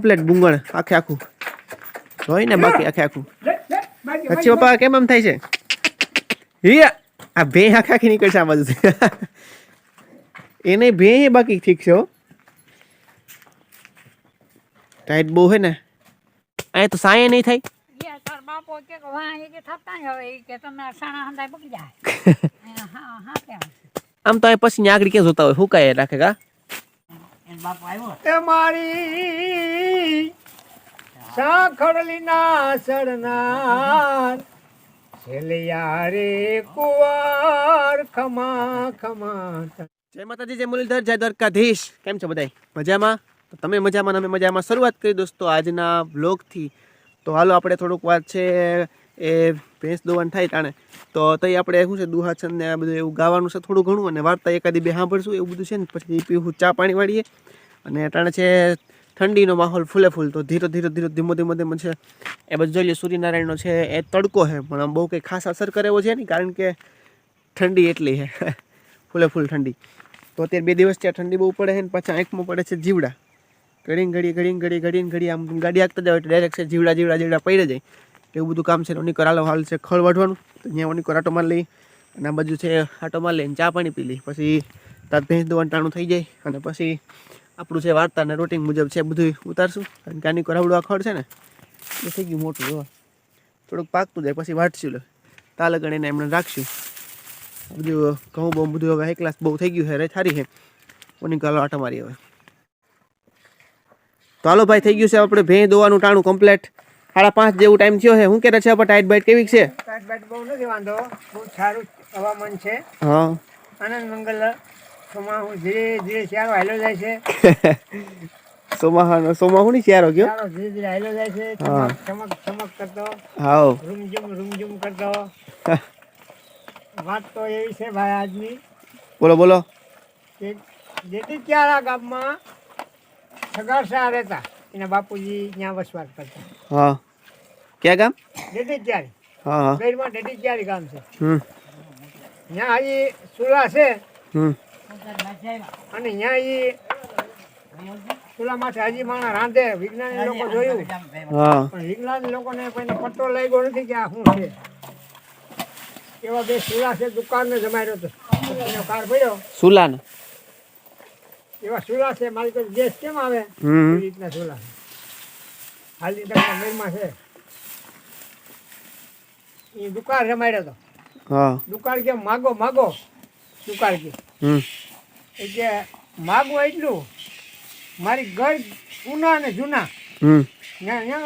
Complete ગુંગળ આખે આખું. જોઈ ને બાકી આખે આખું. પછી પપ્પા કેમ એમ થાય છે? હિયા! આ ભે આખે આખી નીકળશે આ બાજુ એને ભે બાકી ઠીક છે ટાઈટ બહુ હે ને. અહીંયા તો સાય નહીં થાય. બાપો કે કે કે કે કે આમ તો પછી આગળ ક્યાં જોતા હોય? હુકાય રાખે કા? એન આવ્યો. એ મારી સાંખડલીના સરનાર છેલિયા કુંવર ખમા ખમા જય માતાજી, જય મુરલીધર, જય કેમ છો બધાય? મજામાં? તો તમે મજામાં અમે મજામાં. શરૂઆત કરી દોસ્તો આજના બ્લોગથી તો હાલો આપણે થોડુંક વાત છે એ ભેંસ દોવાન થાય તાણે. તો તઈ આપણે શું છે, દુહા છંદ ને આ બધું એવું ગાવાનું છે થોડું ઘણું અને વાર્તા એકાદી બે સાંભળશું, એવું બધું છે ને. પછી પીવું, ચા પાણી વાળીએ. અને તાણે છે ઠંડીનો માહોલ ફૂલે ફૂલ તો ધીરે ધીરે ધીરે ધીમો ધીમો ધીમો છે. એ બધું જોઈ લે, સૂર્યનારાયણનો છે, એ તડકો છે, પણ આમ બહુ કંઈ ખાસ અસર કરે એવો છે નહીં, કારણ કે ઠંડી એટલી છે. ફૂલે ફૂલ ઠંડી. તો અત્યારે બે દિવસ ત્યાં ઠંડી બહુ પડે છે ને, પાછા આંખમાં પડે છે જીવડા. ઘડી ઘડી ઘડી ઘડી ઘડી ઘડી આમ ગાડી આગતા જાય એટલે ડાયરેક્ટ છે, જીવડા જીવડા જીવડા પડી જાય. એવું બધું કામ છે ઓનીકર હાલો હાલ છે ખળ વાઢવાનું. તો ત્યાં ઓનીકર આટો માર લઈ અને આ બાજુ છે આટો માર લઈને ચા પાણી પી લઈ. પછી તાર ભેંસ દોવાનું ટાણું થઈ જાય અને પછી આપણું છે વાર્તા અને રૂટિન મુજબ છે બધું ઉતારશું. કારણ કે આની કરાવડું આખડ છે ને એ થઈ ગયું મોટું જોવા થોડુંક પાકતું જાય પછી વાટશું લે. તાલ ગણીને એમણે રાખશું. બધું ઘઉં બહુ બધું હવે ક્લાસ બહુ થઈ ગયું છે રે સારી છે. ઓની કાલો આટા મારી હવે. તો હાલો ભાઈ થઈ ગયું છે આપણે ભેં દોવાનું ટાણું કમ્પ્લેટ સાડા પાંચ જેવું ટાઈમ થયો છે. શું કે છે આપણે ટાઈટ બાઈટ કેવી છે? ટાઈટ બાઈટ બહુ નથી વાંધો. બહુ સારું હવામાન છે. હા. આનંદ મંગલ. હું ધીરે ધીરે ચારો હાલ્યો જાય છે. સોમાહાનો સોમાહુ ની ચારો ગયો ચારો ધીરે ધીરે હાલ્યો જાય છે ચમક ચમક કરતો. હાઓ રૂમઝુમ રૂમઝુમ કરતો. વાત તો એવી છે ભાઈ આજની. બોલો બોલો. કે ક્યારા ગામમાં સગારસા રહેતા. એના બાપુજી ત્યાં વસવાટ કરતા. હા. ક્યાં ગામ? ડેડી ક્યારી હા. હા ગામ છે. હમ. ત્યાં હજી સુરા છે. હમ. અને ત્યાં એ ચૂલામાંથી હજી માણસ રાંધે. વિજ્ઞાની લોકો જોયું. પણ વિજ્ઞાની લોકોને કોઈને પટ્ટો લાગ્યો નથી કે આ શું છે? એવા બે ચૂલા છે દુકાનને જમાડ્યો હતો એનો કાર પડ્યો સુલાન? એવા ચૂલા છે મારી પાસે ગેસ કેમ આવે? એ રીતના ચૂલા હાલી ટકા મેરમાં છે. એ દુકાન રમાડ્યો હતો દુકાન કેમ? માગો માગો. દુકાળ કે હમ એ કે માગો એટલું મારી ઘર ઉના ને જૂના.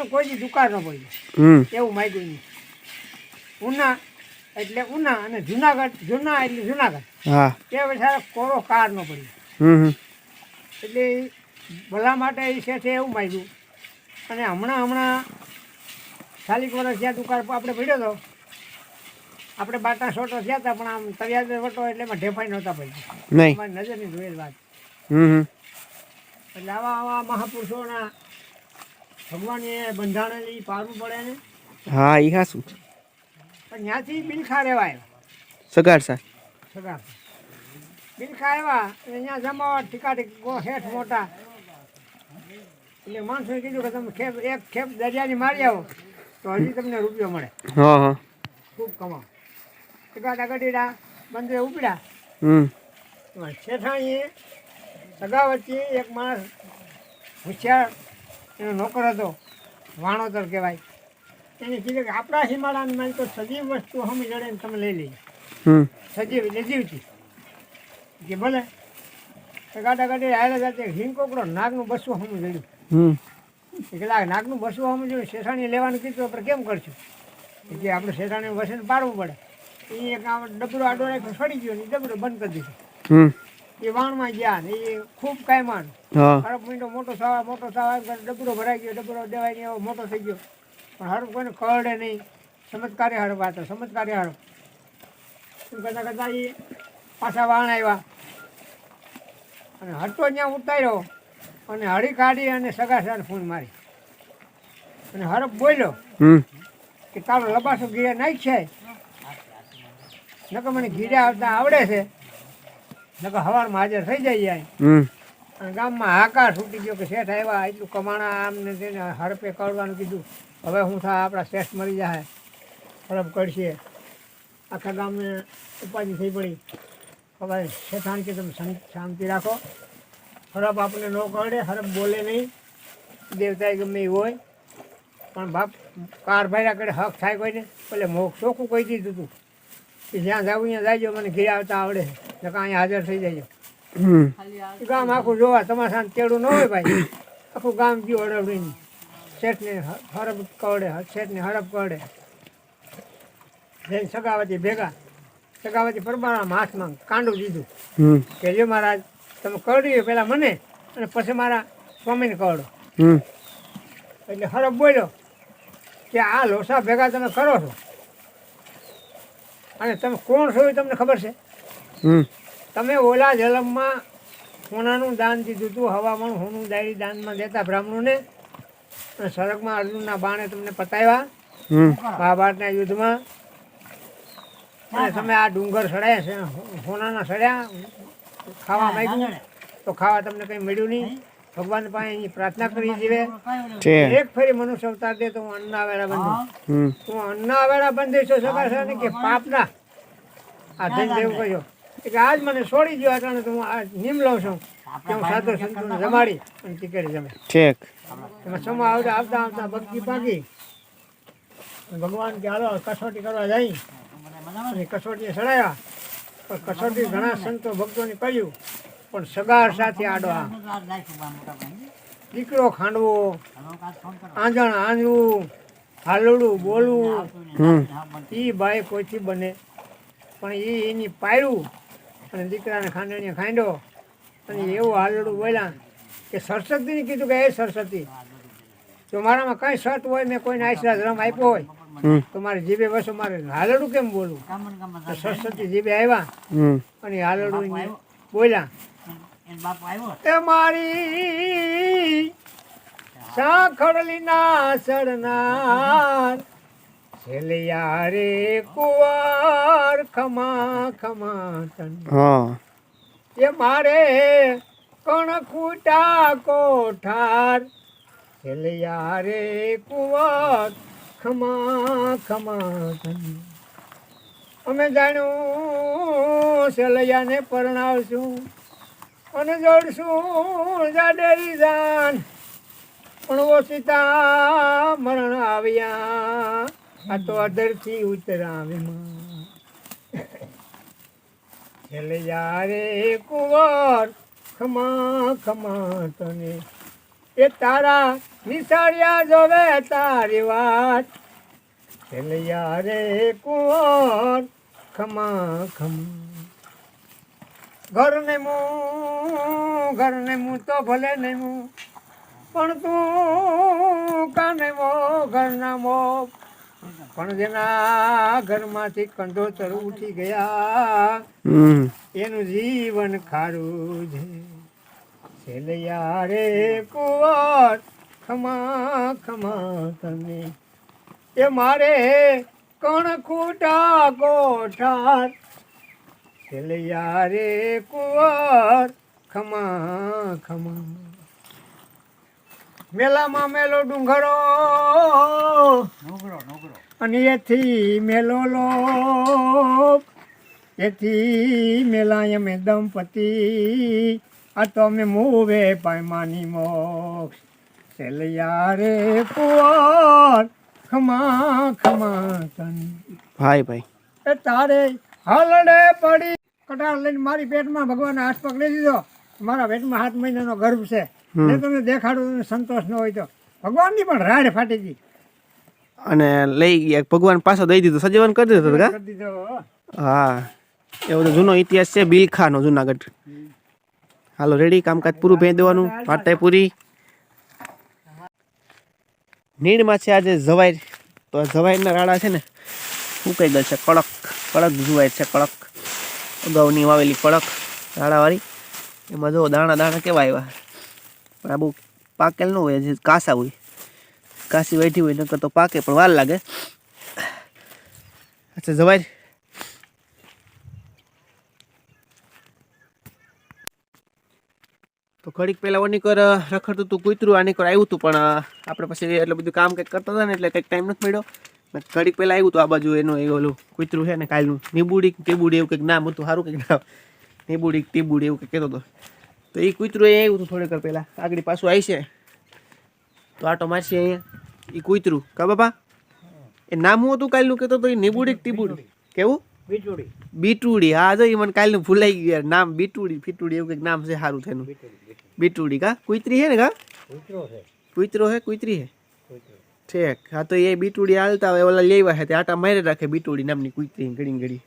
કોઈ દુકાન ન પડી. એવું માગ્યું નહીં ઉના એટલે ઉના અને જુનાગઢ જૂના એટલે જુનાગઢ. હા. તે બેચારા કોરો કાર ન પડી. હમ હમ. એટલે ભલા માટે એ છે એવું માગ્યું. અને હમણાં હમણાં ચાલીસ વર્ષ જ્યાં દુકાળ આપણે પડ્યો હતો આપણે બાટા સોટો થયા હતા પણ આમ તરિયાદ વટો એટલે એમાં ઢેફાઈ નહોતા પડી. નહીં. નજરની જોયેલ વાત. હમ એટલે આવા આવા મહાપુરુષોના ભગવાને બંધાણેલી પાડવું પડે ને? હા એ હાસું. પણ ત્યાંથી બિલખા રહેવાય. સગાર સા. સગાર. બિલખા એટલે અહીંયા જમાવા ઠીકા ઠીક હેઠ મોટા. એટલે માણસોએ કીધું કે તમે ખેપ એક ખેપ દરિયાની મારી આવો તો હજી તમને રૂપિયો મળે. હા હા. ખૂબ કમાઓ ટીકાટા ગડીડા મંદિરે ઉપડ્યા. હમ. શેઠાણીએ સગા વચ્ચે એક માણસ હોશિયાર એનો નોકર હતો વાણોતર કહેવાય. એને કીધું કે આપણા હિમાલયમાં મારી તો સજીવ વસ્તુ હમી જડે ને તમે લઈ લેજો. સજીવ નજીવથી કે ભલે. ગાડા ગાડી હારે જાતે હિંગ કોકડો નાગનું બસવું હમું જડ્યું હમ. એ કે આ નાગનું બસવું હમું જોયું શેઠાણી લેવાનું કીધું આપણે કેમ કરશું? કે આપણે શેઠાણી વસેને પાડવું પડે. એ ડબરો આડો રાખ્યો સડી ગયો ને ડબરો બંધ કરી દીધો. હમ. એ વાણમાં ગયા ને એ ખૂબ કાયમાન. હરફ મીંડો મોટો થવા મોટો કરીને ડબરો ભરાઈ ગયો ડબરો દેવાય એવો મોટો થઈ ગયો. પણ હરફ કોઈને કરડે નહીં. ચમત્કારી હરફ હતો ચમત્કારી હરફ કરતાં કરતાં એ પાછા વાણ આવ્યા અને હટો ત્યાં ઉતાર્યો. અને હળી કાઢી અને સગાસાને ફોન મારી. અને હરફ બોલ્યો કે તારો લબાસો ગીરે નાખ છે નકર મને ઘીડા આવતા આવડે છે. નકર હવારમાં હાજર થઈ જાય અને ગામમાં હાકાર છૂટી ગયો કે શેઠ આવ્યા એટલું કમાણા આમ ને તેને હડપે કરવાનું કીધું. હવે હું થાય આપણા શેઠ મરી જાય હડપ કરશે. આખા ગામને ઉપાધિ થઈ પડી. હવે શેઠાણ કે તમે શાંતિ રાખો. હડપ આપણને ન કરડે હડપ બોલે નહીં. દેવતાએ ગમે એ હોય. પણ બાપ કાર ભાઈ કરે હક થાય કોઈને એટલે મોક્ષ ચોખ્ખું કહી દીધું હતું જ્યાં જાવું ત્યાં જાયજો મને ઘી આવતા આવડે. તો અહીંયા હાજર થઈ જાય ગામ આખું જોવા તમારા તેડું ન હોય ભાઈ. આખું ગામ ગયું હડબડીને શેઠને હ- કવડે કરડે શેઠને હડપ કવડે જઈને સગાવતી ભેગા. સગાવતી પરમારામાં હાથમાં કાંડું દીધું. કે જો મહારાજ તમે કરડ્યું પહેલાં મને અને પછી મારા સ્વામીને કવડો હમ. એટલે હરફ બોલ્યો કે આ લોસા ભેગા તમે કરો છો. અને તમે કોણ છો એ તમને ખબર છે? તમે ઓલા જલમમાં સોનાનું દાન દીધું હતું હવામાન હોનું દાયરી દાનમાં દેતા બ્રાહ્મણોને અને સરગમાં અર્જુનના બાણે તમને પતાવ્યા મહાભારતના યુદ્ધમાં. અને તમે આ ડુંગર સડ્યા છે સોનાના સડ્યા ખાવા માંગ્યું. તો ખાવા તમને કંઈ મળ્યું નહીં? ભગવાન પાસે એની પ્રાર્થના કરી જીવે. છે. એક ફરી મનુષ્ય અવતાર દે તો હું અન્ના વેળા બંધુ. હું. અન્ના વેળા બંધી છું સગા ને કે પાપના? આ ધન દેવું કહ્યું. કે આજ મને છોડી ગયો તો હું આ નિમ લઉં છું. કે હું સાધુ સંતોને જમાડી અને ટીકડી જમે. ઠીક. એમાં સમા આવતા આવતા આવતા ભક્તિ પાકી. ભગવાન કે હાલો કસોટી કરવા જઈ અને કસોટી સડાયા. પણ કસોટી ઘણા સંતો ભક્તોને કર્યું પણ સગાર સાથે આડો દીકરો ખાંડવો આંજણ આંજવું હાલડું બોલવું. એ બાઈ કોઈથી બને? પણ એ એની પાયરું અને દીકરાને ખાંડણીએ ખાંડો અને એવું હાલડું બોલ્યા કે સરસ્વતીને કીધું કે એ સરસ્વતી જો મારામાં કઈ સત હોય મેં કોઈને આશીર્વાદ રમ આપ્યો હોય તો મારે જીભે બસો મારે હાલડું કેમ બોલવું? સરસ્વતી જીભે આવ્યા અને હાલડું બોલ્યા. એ મારી સાંખડલી ના સડનાર છેલ્યા રે કુંવર ખમા ખમા તન હા. એ મારે કણ ખૂટા કોઠાર છેલ્યા રે કુવાર ખમા ખમા અમે જાણ્યું સેલૈયાને પરણાવશું. અને જોડશું જાડેરી જાન. પણ સીતા મરણ આવ્યા. આ તો અધરથી ઉતરાવીમાં છેલ્લે યારે કુંવર ખમા ખમા તને એ તારા નિશાળિયા જોવે તારી વાત. છેલ્લે યારે કુંવર ખમા ખમા ઘરને મું ઘરને મું તો ભલે નહીં મું. પણ તું કાને મો ઘરના મો? પણ જેના ઘરમાંથી કંડોતર ઉઠી ગયા એનું જીવન ખારું છે. છેલ્યા રે કુંવર ખમા ખમા તને. એ મારે કણ ખૂટા કોઠાર છેલ્યા રે કુંવર ખમા ખમા. મેલામાં મેલો ડુંગરો અને એથી મેલો લો એથી મેલાય અમે દંપતિ આ તો અમે મૂવે પાયમાની મોક્ષ. છેલ્યા રે કુંવર ખમા ખમા ભાઈ ભાઈ. એ તારે હલડે પડી કટાર લઈને મારી પેટમાં ભગવાને હાથ પકડી દીધો મારા પેટમાં સાત મહિનાનો ગર્ભ છે. એ તમને દેખાડું તમને સંતોષ ન હોય તો. ભગવાનની પણ રાડ ફાટી ગઈ. અને લઈ ગયા ભગવાન પાછો દઈ દીધો. સજીવન કરી દીધો કા? હા. એ બધો જૂનો ઇતિહાસ છે બિલખાનો જુનાગઢ. હાલો રેડી કામકાજ પૂરું ભેં દેવાનું. વાર્તા પૂરી. નીણમાં છે આજે જવાઈ તો જવાઈના રાડા છે ને સુકાઈ દે છે? કડક કડક જુવાઈ છે કડક. અગાઉની વાવેલી કડક દાણાવાળી. એમાં જો દાણા દાણા કેવા આવ્યા? પણ આ બહુ પાકેલ ન હોય જે કાસા હોય. કાસી વેઠી હોય, નકર તો પાકે, પણ વાર લાગે. અચ્છા, જવાય. તો ઘડીક પહેલાં ઓનીકર રખડતું હતું કૂતરું આનીકર આવ્યું હતું પણ આપણે પછી એટલું બધું કામ કંઈક કરતા હતા ને, એટલે કંઈક ટાઈમ નથી મળ્યો. ઘડીક પહેલાં આવ્યું હતું આ બાજુ એનું એ ઓલું કૂતરું છે ને કાલનું. નીબુડી ટીબુડી એવું કંઈક નામ હતું સારું કંઈક નામ. નીબુડી ટીબુડી એવું કંઈક કહેતો હતો. તો એ કૂતરું એ આવ્યું હતું થોડીક પહેલાં. આગળ પાછું આવી છે. તો આટો મારશે અહીંયા. એ કૂતરું. કા બાપા? એ નામ હું હતું કાલનું કહેતો હતો એ નીબુડી કે ટીબુડી? કેવું? બીટુડી. બીટુડી. હા જો એ મને કાલનું ભૂલાઈ ગયું યાર. નામ બીટુડી ફીટુડી એવું કંઈક નામ છે સારું થયું બીટુડી. કા? કુતરી છે ને કા? કૂતરો છે. કૂતરો હે કુતરી કૂતરો. ઠીક. હા તો એ બીટુડી હાલતા હોય ઓલા લેવા છે તે આટા મારી રાખે બીટુડી નામની કુતરી ઘડી ઘડી.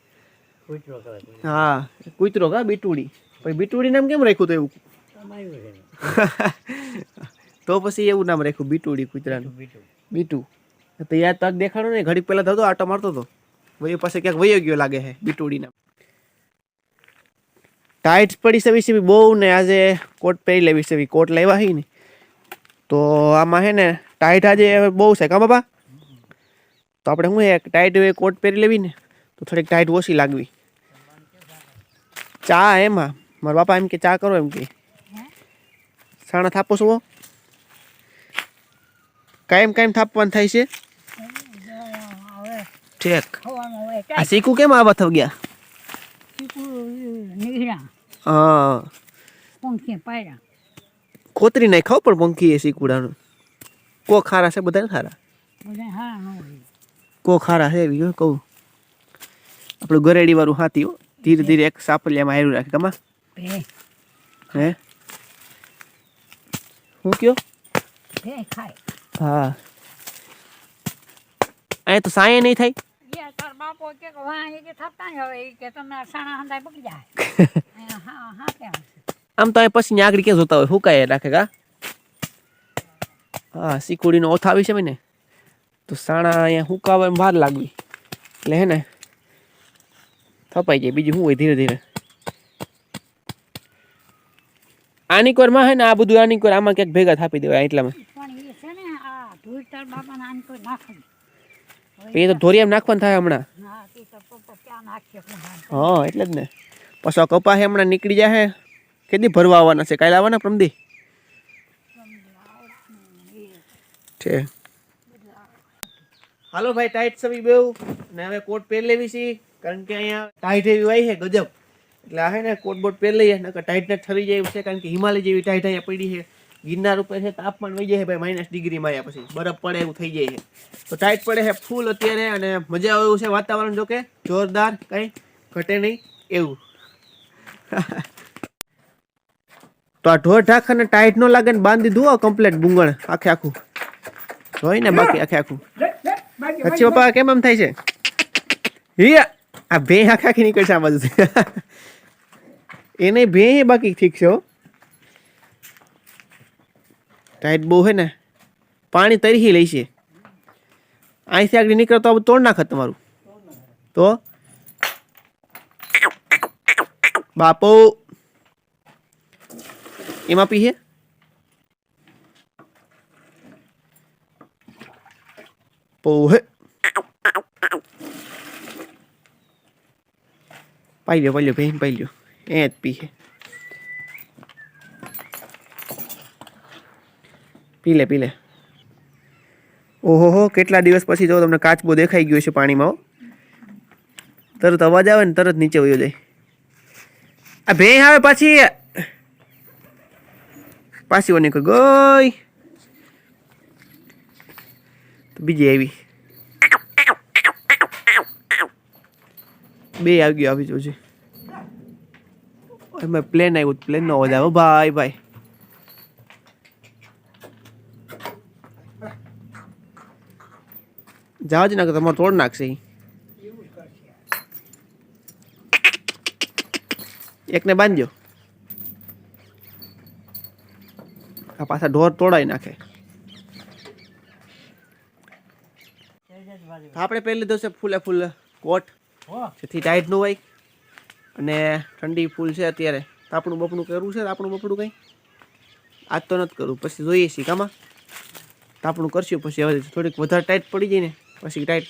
કૂતરો કરે હા કુતરો કા બીટુડી? પછી બીટુડી નામ કેમ રાખ્યું તો એવું? તમારું છે તો પછી એવું નામ રાખ્યું બીટુડી કૂતરાનું. બીટું બીટુ. તો યાર તક દેખાડો ને ઘડીક પહેલા થતો આટો મારતો હતો વયો પાસે ક્યાંક વયો ગયો લાગે છે બીટુડી નામ. ટાઈટ પડી છે વિશે બી બહુ ને આજે કોટ પહેરી લેવી છે કોટ લેવા હી ને. તો આમાં હે ને ટાઈટ આજે બહુ છે કા બાપા? તો આપણે શું એક ટાઈટ કોટ પહેરી લેવી ને તો થોડીક ટાઈટ ઓછી લાગવી. ચા એમાં મારા બાપા એમ કે ચા કરો એમ કે. સાણા થાપો છો કાયમ કાયમ થાપવાનું થાય છે? ઠેક. આ શીખું કેમ આવા થઈ ગયા? હા. ખોતરી નહીં પણ પંખી એ શીકુડાનું કો ખારા છે બધા ખારા? કો ખારા છે એવી હો કહું? આપણું ગરેડી વાળું હાથી હો ધીરે ધીરે એક સાપલિયામાં આવ્યું રાખે કમા હે? હું કયો? હા. અહીંયા તો સાંય નહીં થાય? બાપો કે કે વાહ એ કે થતા હવે કે તમે સાણા હંધાય પકી જાય હા હા આમ તો અહીં પછી આગળ ક્યાં જોતા હોય હુકાય રાખે કા? હા શીકુડીનો ઓથ આવી છે ને તો સાણા અહીંયા હુકાવા બહાર લાગવી. એટલે હે ને થપાઈ જાય. બીજું શું હોય ધીરે ધીરે. આની કોરમાં હે ને આ બધું આની કોર આમાં ક્યાંક ભેગા થાપી દેવાય એટલામાં એ તો ધોરિયામાં નાખવાનું થાય હમણાં. હા હા. હા એટલે જ ને. પછી કપા હે હમણાં નીકળી જાય કેદી ભરવા આવવાના છે? કાલે આવવાના પ્રમદી? છે. હાલો ભાઈ ટાઈટ સવી બેવ ને હવે કોટ પહેરી લેવી છે, કારણ કે અહીંયા ટાઈટ એવી હોય છે, ગજબ. એટલે આ ને, કોટ બોટ પહેરી લઈએ, નકર ટાઈટ ને ઠરી જાય છે, કારણ કે હિમાલય જેવી ટાઈટ અહીંયા પડી છે. ગિરનાર ઉપર છે, તાપમાન વહી જાય ભાઈ માઇનસ ડિગ્રીમાં અહીંયા પછી. બરફ પડે એવું થઈ જાય છે. તો ટાઈટ પડે છે ફૂલ અત્યારે અને મજા આવે એવું છે વાતાવરણ, જો કે જોરદાર કંઈ ઘટે નહીં એવું. તો આ ઢોર ઢાખરને ટાઈટ ન લાગે ને બાંધી દીધું કમ્પ્લેટ બુંગણ આખે આખું. જોઈ ને બાકી આખે આખું. પછી પપ્પા, કેમ એમ થાય છે? આ ભે આખે આખી નીકળશે આ બાજુ એને ભે બાકી ઠીક છે ટાઈટ બહુ હે ને. પાણી તરહી લઈ છે. અહીંથી આગળ નીકળે તો તોડ નાખે તમારું. તો? બાપો! એમાં પીએ પોહે પાઈ લ્યો પાઈ લ્યો એ જ પીએ પી લે પી લે ઓહો કેટલા દિવસ પછી જો તમને કાચબો દેખાઈ ગયો છે પાણીમાં તરત અવાજ આવે ને તરત નીચે વયો જાય. આ ભેં આવે પાછી પાછી વને ગઈ. તો બીજી આવી. બે આવી ગયો આવી જોજે. એમાં પ્લેન આવ્યું પ્લેન નો અવાજ આવ્યો ભાઈ ભાઈ. જાવ જ ના, તમારે તોડ નાખશે. એકને બાંધજો. આ પાછા ઢોર તોડાઈ નાખે. આપણે પહેરી લીધો છે ફૂલે ફૂલ કોટ. જેથી ટાઈટ ન હોય. અને ઠંડી ફૂલ છે અત્યારે. તાપણું બપણું કરવું છે તાપણું બપણું કંઈ? આજ તો નથી કરવું. પછી જોઈએ છીએ કામાં. તાપણું કરશું પછી હવે થોડીક વધારે ટાઈટ પડી જાય ને પછી ટાઈટ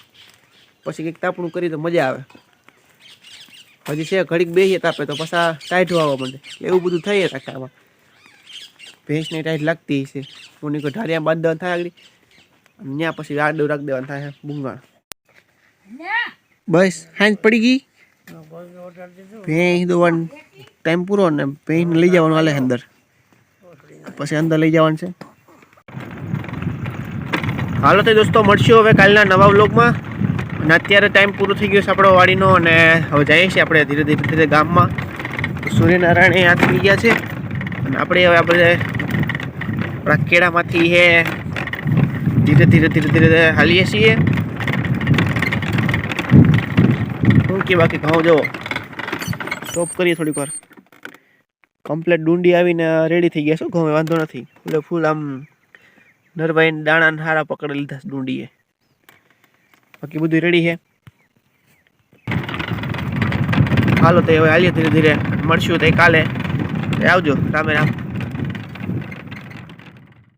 પછી કંઈક તાપણું કરીએ તો મજા આવે. હજી છે ઘડીક બેસીએ તાપે તો પાછા ટાઈટ આવવા માંડે. એવું બધું થઈએ તાકામાં ભેંસની ટાઈટ લાગતી છે હું કોઈ ઢારિયા બાંધ દેવાનું થાય આગળ. ત્યાં પછી આડું રાખી દેવાનું થાય બુંગાણ બસ, હાંજ પડી ગઈ. ભેંસ દોવાનું ટાઈમ પૂરો ને ભેંસને લઈ જવાનું હાલે અંદર. પછી અંદર લઈ જવાનું છે. હાલો તો દોસ્તો, મળશું હવે કાલના નવા વ્લોગમાં. અને અત્યારે ટાઈમ પૂરો થઈ ગયો છે આપણો વાડીનો અને હવે જઈએ છીએ આપણે ધીરે ધીરે ધીરે ગામમાં સૂર્યનારાયણ એ હાથ ગયા છે. અને આપણે હવે આપણે આપણા કેળામાંથી હે. ધીરે ધીરે ધીરે ધીરે હાલીએ છીએ. શું કે બાકી ઘઉં? જવો સ્ટોપ કરીએ થોડીક વાર. કમ્પ્લેટ ડુંડી આવીને રેડી થઈ ગયા શું ઘઉં વાંધો નથી. એટલે ફૂલ આમ નરભાઈ દાણા હારા પકડી લીધા ડુંડીએ. બાકી બધું રેડી છે. હાલો તો હવે હાલીએ ધીરે ધીરે. મળશું તો કાલે. આવજો. રામે રામ.